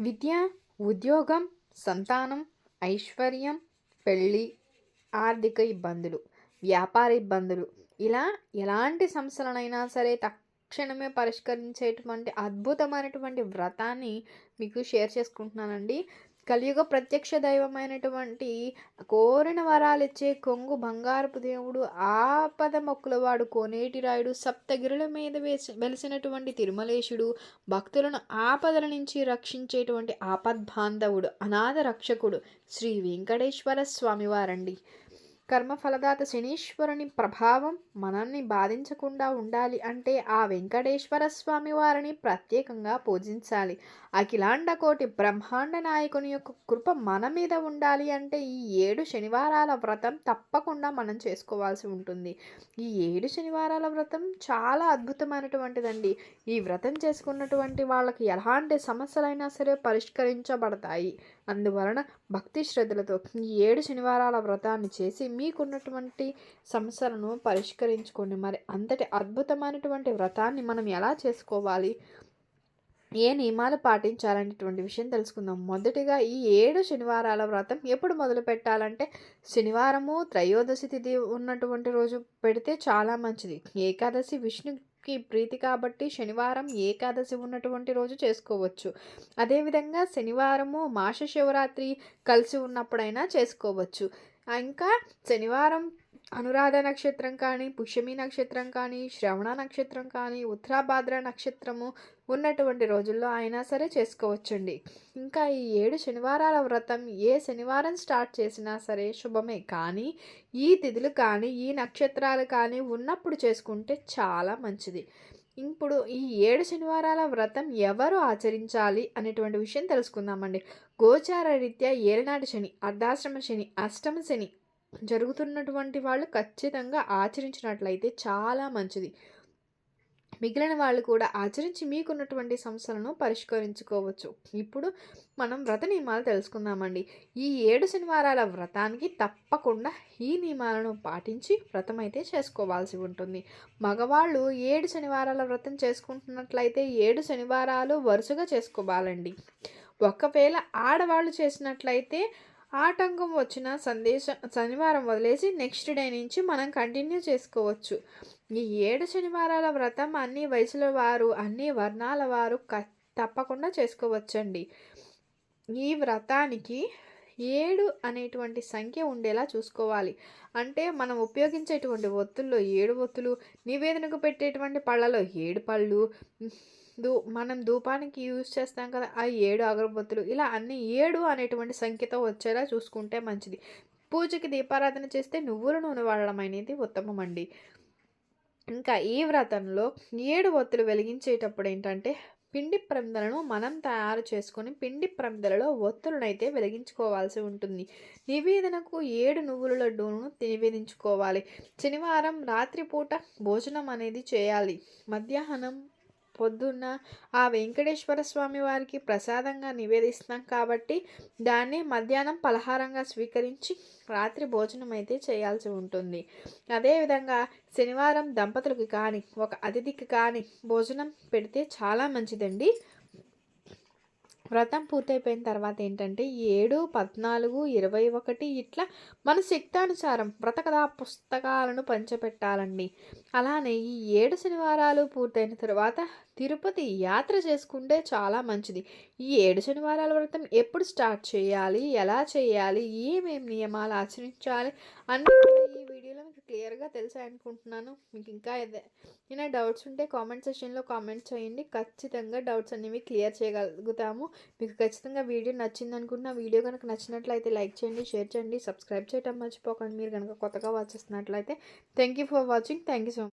విద్య ఉద్యోగం సంతానం ఐశ్వర్యం పెళ్ళి ఆర్థిక ఇబ్బందులు వ్యాపార ఇబ్బందులు. ఇలా ఎలాంటి సమస్యలనైనా సరే తక్షణమే పరిష్కరించేటువంటి అద్భుతమైనటువంటి వ్రతాన్ని మీకు షేర్ చేసుకుంటున్నానండి. కలియుగ ప్రత్యక్ష దైవమైనటువంటి కోరిన వరాలు ఇచ్చే కొంగు బంగారపు దేవుడు ఆపద మొక్కుల వాడు కోనేటి రాయుడు సప్తగిరుల మీద వేసి వెలిసినటువంటి తిరుమలేశుడు భక్తులను ఆపదల నుంచి రక్షించేటువంటి ఆపద్బాంధవుడు అనాథ రక్షకుడు శ్రీ వెంకటేశ్వర స్వామివారండి. కర్మఫలదాత శనీశ్వరుని ప్రభావం మనల్ని బాధించకుండా ఉండాలి అంటే ఆ వెంకటేశ్వర స్వామి వారిని ప్రత్యేకంగా పూజించాలి. అఖిలాండ కోటి బ్రహ్మాండ నాయకుని యొక్క కృప మన మీద ఉండాలి అంటే ఈ ఏడు శనివారాల వ్రతం తప్పకుండా మనం చేసుకోవాల్సి ఉంటుంది. ఈ ఏడు శనివారాల వ్రతం చాలా అద్భుతమైనటువంటిదండి. ఈ వ్రతం చేసుకున్నటువంటి వాళ్ళకి ఎలాంటి సమస్యలైనా సరే పరిష్కరించబడతాయి. అందువలన భక్తి శ్రద్ధలతో ఈ ఏడు శనివారాల వ్రతాన్ని చేసి మీకున్నటువంటి సమస్యలను పరిష్కరించుకోండి. మరి అంతటి అద్భుతమైనటువంటి వ్రతాన్ని మనం ఎలా చేసుకోవాలి? ఏ నియమాలు పాటించాలనేటువంటి విషయం తెలుసుకుందాం. మొదటిగా ఈ ఏడు శనివారాల వ్రతం ఎప్పుడు మొదలు పెట్టాలంటే శనివారము త్రయోదశి తిథి ఉన్నటువంటి రోజు పెడితే చాలా మంచిది. ఏకాదశి విష్ణు కి ప్రీతి కాబట్టి శనివారం ఏకాదశి ఉన్నటువంటి రోజు చేసుకోవచ్చు. అదేవిధంగా శనివారము మాస శివరాత్రి కలిసి ఉన్నప్పుడైనా చేసుకోవచ్చు. ఇంకా శనివారం అనురాధ నక్షత్రం కానీ పుష్యమి నక్షత్రం కానీ శ్రవణ నక్షత్రం కానీ ఉత్తరాభాద్ర నక్షత్రము ఉన్నటువంటి రోజుల్లో అయినా సరే చేసుకోవచ్చండి. ఇంకా ఈ ఏడు శనివారాల వ్రతం ఏ శనివారం స్టార్ట్ చేసినా సరే శుభమే. కానీ ఈ తిథులు కానీ ఈ నక్షత్రాలు కానీ ఉన్నప్పుడు చేసుకుంటే చాలా మంచిది. ఇప్పుడు ఈ ఏడు శనివారాల వ్రతం ఎవరు ఆచరించాలి అనేటువంటి విషయం తెలుసుకుందామండి. గోచార రీత్యా ఏలనాటి శని అర్ధాశ్రమ శని అష్టమ శని జరుగుతున్నటువంటి వాళ్ళు ఖచ్చితంగా ఆచరించినట్లయితే చాలా మంచిది. మిగిలిన వాళ్ళు కూడా ఆచరించి మీకున్నటువంటి సమస్యలను పరిష్కరించుకోవచ్చు. ఇప్పుడు మనం వ్రత నియమాలు తెలుసుకుందామండి. ఈ ఏడు శనివారాల వ్రతానికి తప్పకుండా ఈ నియమాలను పాటించి వ్రతం అయితే చేసుకోవాల్సి ఉంటుంది. మగవాళ్ళు ఏడు శనివారాల వ్రతం చేసుకుంటున్నట్లయితే ఏడు శనివారాలు వరుసగా చేసుకోవాలండి. ఒకవేళ ఆడవాళ్ళు చేసినట్లయితే ఆటంకం వచ్చిన సందేశం శనివారం వదిలేసి నెక్స్ట్ డే నుంచి మనం కంటిన్యూ చేసుకోవచ్చు. ఈ ఏడు శనివారాల వ్రతం అన్ని వయసుల వారు అన్ని వర్ణాల వారు క తప్పకుండా చేసుకోవచ్చండి. ఈ వ్రతానికి ఏడు అనేటువంటి సంఖ్య ఉండేలా చూసుకోవాలి. అంటే మనం ఉపయోగించేటువంటి ఒత్తుల్లో ఏడు ఒత్తులు నివేదనకు పెట్టేటువంటి పళ్ళలో ఏడు పళ్ళు దూ మనం ధూపానికి యూజ్ చేస్తాం కదా ఆ ఏడు అగరబత్తులు. ఇలా అన్ని ఏడు అనేటువంటి సంఖ్యతో వచ్చేలా చూసుకుంటే మంచిది. పూజకి దీపారాధన చేస్తే నువ్వుల నూనె వాడడం అనేది ఉత్తమం అండి ఇంకా ఈ వ్రతంలో ఏడు ఒత్తులు వెలిగించేటప్పుడు ఏంటంటే పిండి ప్రమిదలను మనం తయారు చేసుకొని పిండి ప్రమిదలలో ఒత్తులనైతే వెలిగించుకోవాల్సి ఉంటుంది. నివేదనకు ఏడు నువ్వుల లడ్డూను నివేదించుకోవాలి. శనివారం రాత్రిపూట భోజనం అనేది చేయాలి. మధ్యాహ్నం పొద్దున్న ఆ వెంకటేశ్వర స్వామి వారికి ప్రసాదంగా నివేదిస్తాం కాబట్టి దాన్ని మధ్యాహ్నం పలహారంగా స్వీకరించి రాత్రి భోజనం అయితే చేయాల్సి ఉంటుంది. అదేవిధంగా శనివారం దంపతులకి కానీ ఒక అతిథికి కానీ భోజనం పెడితే చాలా మంచిదండి. వ్రతం పూర్తయిపోయిన తర్వాత ఏంటంటే ఏడు పద్నాలుగు ఇరవై ఒకటి ఇట్లా మన శక్తానుసారం వ్రతకథా పుస్తకాలను పంచపెట్టాలండి. అలానే ఈ ఏడు శనివారాలు పూర్తయిన తర్వాత తిరుపతి యాత్ర చేసుకుంటే చాలా మంచిది. ఈ ఏడు శనివారాల వ్రతం ఎప్పుడు స్టార్ట్ చేయాలి? ఎలా చేయాలి? ఏమేమి నియమాలు ఆచరించాలి? అన్నీ ఈ వీడియోలో మీకు క్లియర్గా తెలుసా అనుకుంటున్నాను. మీకు ఇంకా ఏదైనా డౌట్స్ ఉంటే కామెంట్ సెషన్లో కామెంట్ చేయండి. ఖచ్చితంగా డౌట్స్ అనేవి క్లియర్ చేయగలుగుతాము. మీకు ఖచ్చితంగా వీడియో నచ్చింది అనుకుంటున్నా వీడియో కనుక నచ్చినట్లయితే లైక్ చేయండి షేర్ చేయండి సబ్స్క్రైబ్ చేయడం మర్చిపోకండి. మీరు కనుక కొత్తగా వాచ్ చేస్తున్నట్లయితే thank you for watching thank you so much